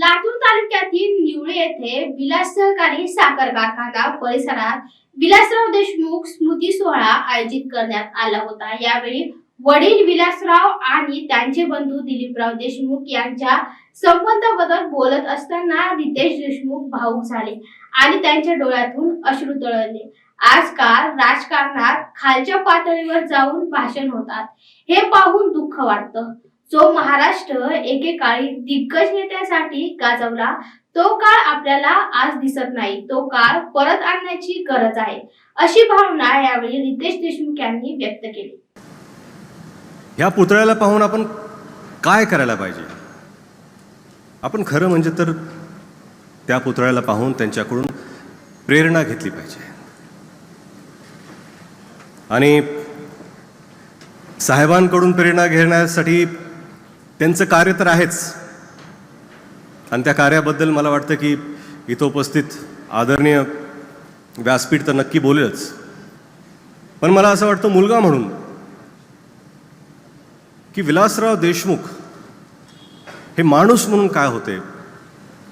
लातूर तालुक्यातील निवळे येथे विलास सहकारी साखर कारखाना परिसरात विलासराव देशमुख स्मृती सोहळा आयोजित करण्यात आला होता. यावेळी वडील विलासराव आणि त्यांचे बंधू दिलीपराव देशमुख यांच्या संबंधाबद्दल बोलत असताना रितेश देशमुख भाऊक झाले आणि त्यांच्या डोळ्यातून अश्रू तळले. आजकाल राजकारणात खालच्या पातळीवर जाऊन भाषण होतात. हे पाहून दुःख वाटतं. जो महाराष्ट्र एकेकाळी दिग्गज नेत्यासाठी गाजवला तो काळ आपल्याला आज दिसत नाही. तो काळ परत आणण्याची गरज आहे अशी भावना यावेळी रितेश देशमुख यांनी व्यक्त केली. या पुतळ्याला पाहून आपण काय करायला पाहिजे? आपण खरं म्हणजे तर त्या पुतळ्याला पाहून त्यांच्याकडून प्रेरणा घेतली पाहिजे. आणि साहेबांकडून प्रेरणा घेण्यासाठी त्यांचं कार्य तर आहेच. आणि त्या कार्याबद्दल मला वाटतं की इथं उपस्थित आदरणीय व्यासपीठ तर नक्की बोलेलच. पण मला असं वाटतं मुलगा म्हणून की विलासराव देशमुख हे माणूस म्हणून काय होते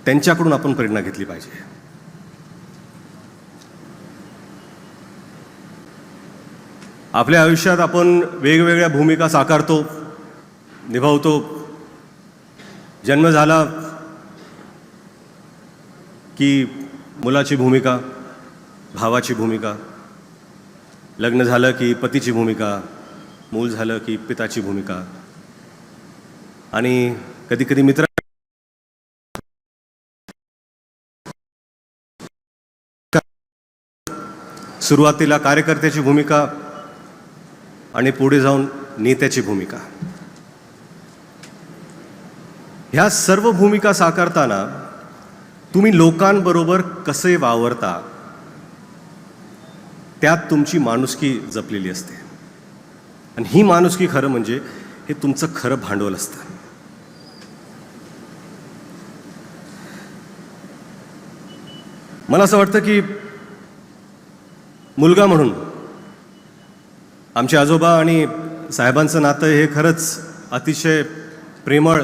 त्यांच्याकडून आपण प्रेरणा घेतली पाहिजे. आपल्या आयुष्यात आपण वेगवेगळ्या भूमिका साकारतो निभावतो. जन्म झाला की मुलाची भूमिका भावाची भूमिका लग्न झालं की पतीची भूमिका मूल झालं की पिताची भूमिका. आणि कधी कधी मित्र सुरुवातीला कार्यकर्त्याची भूमिका आणि पुढे जाऊन नेत्याची भूमिका. ह्या सर्व भूमिका साकारताना तुम्ही लोकांबरोबर कसे वावरता त्यात तुमची माणुसकी जपलेली असते. आणि ही माणुसकी खरं म्हणजे हे तुमचं खरं भांडवल असतं. मला असं वाटतं की मुलगा म्हणून आमचे आजोबा आणि साहेबांचं नातं हे खरंच अतिशय प्रेमळ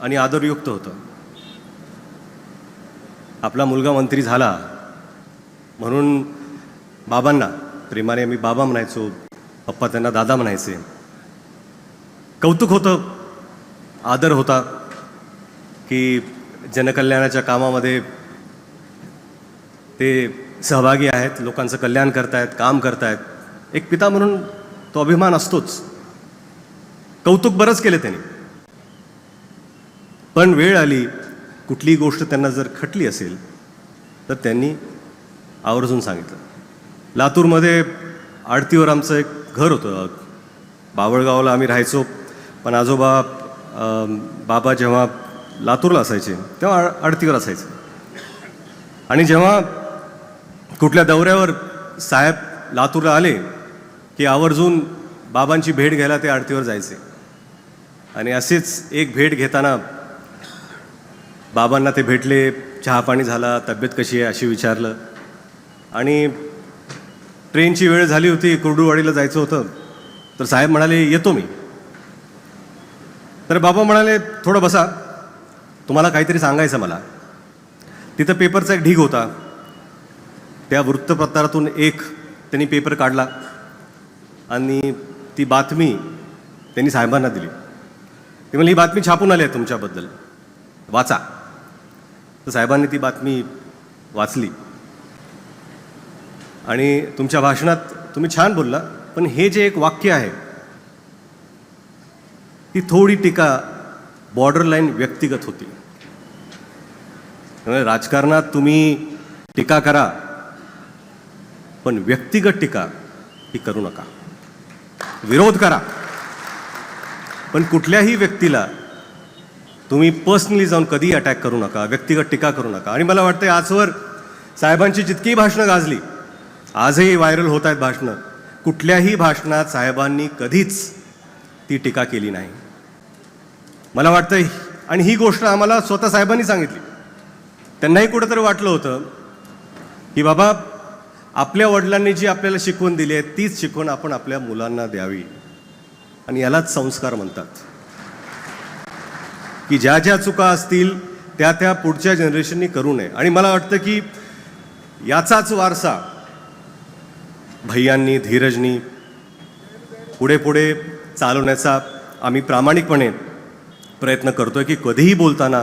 आणि आदरयुक्त होतं. आपला मुलगा मंत्री झाला म्हणून बाबांना प्रेमाने आम्ही बाबा म्हणायचो पप्पा त्यांना दादा म्हणायचे. कौतुक होतं आदर होता की जनकल्याणाच्या कामामध्ये ते सहभागी आहेत लोकांचं कल्याण करतायत काम करतायत. एक पिता म्हणून तो अभिमान असतोच. कौतुक बरंच केले त्यांनी. पण वेळ आली कुठलीही गोष्ट त्यांना जर खटली असेल तर त्यांनी आवर्जून सांगितलं. लातूरमध्ये आडतीवर आमचं एक घर होतं. बावळगावला आम्ही राहायचो पण आजोबा बाबा जेव्हा लातूरला असायचे तेव्हा आड- आडतीवर असायचे. आणि जेव्हा कुठल्या दौऱ्यावर साहेब लातूरला आले की आवर्जून बाबांची भेट घ्यायला ते आडतीवर जायचे. आणि असेच एक भेट घेताना बाबांना ते भेटले चहापाणी झाला तब्येत कशी आहे अशी विचारलं. आणि ट्रेनची वेळ झाली होती कुर्डूवाडीला जायचं होतं. तर साहेब म्हणाले येतो मी. तर बाबा म्हणाले थोडं बसा. तुम्हाला काहीतरी सांगायचं मला. तिथं पेपरचा एक ढीग होता. त्या वृत्तपत्रातून एक त्यांनी पेपर काढला आणि ती बातमी त्यांनी साहेबांना दिली. ते म्हणजे ही बातमी छापून आली आहे तुमच्याबद्दल. वाचा. तर साहेबांनी ती बातमी वाचली. आणि तुमच्या भाषणात तुम्ही छान बोलला पण हे जे एक वाक्य आहे ती थोडी टीका बॉर्डर लाईन व्यक्तिगत होती. राजकारणात तुम्ही टीका करा पण व्यक्तिगत टीका ही करू नका. विरोध करा पण कुठल्याही व्यक्तीला तुम्ही पर्सनली जाऊन कधीही अटॅक करू नका व्यक्तिगत टीका करू नका. आणि मला वाटतं आजवर साहेबांची जितकीही भाषणं गाजली आजही व्हायरल होत आहेत भाषणं कुठल्याही भाषणात साहेबांनी कधीच ती टीका केली नाही. मला वाटतं आणि ही गोष्ट आम्हाला स्वतः साहेबांनी सांगितली. त्यांनाही कुठंतरी वाटलं होतं की बाबा आपल्या वडिलांनी जी आपल्याला शिकवण दिली आहे तीच शिकवण आपण आपल्या मुलांना द्यावी. आणि यालाच संस्कार म्हणतात. की ज्या ज्या चुका असतील त्या त्या पुढच्या जनरेशननी करू नये. आणि मला वाटतं की याचाच वारसा भैयांनी धीरजनी पुढे पुढे चालवण्याचा आम्ही प्रामाणिकपणे प्रयत्न करतोय की कधीही बोलताना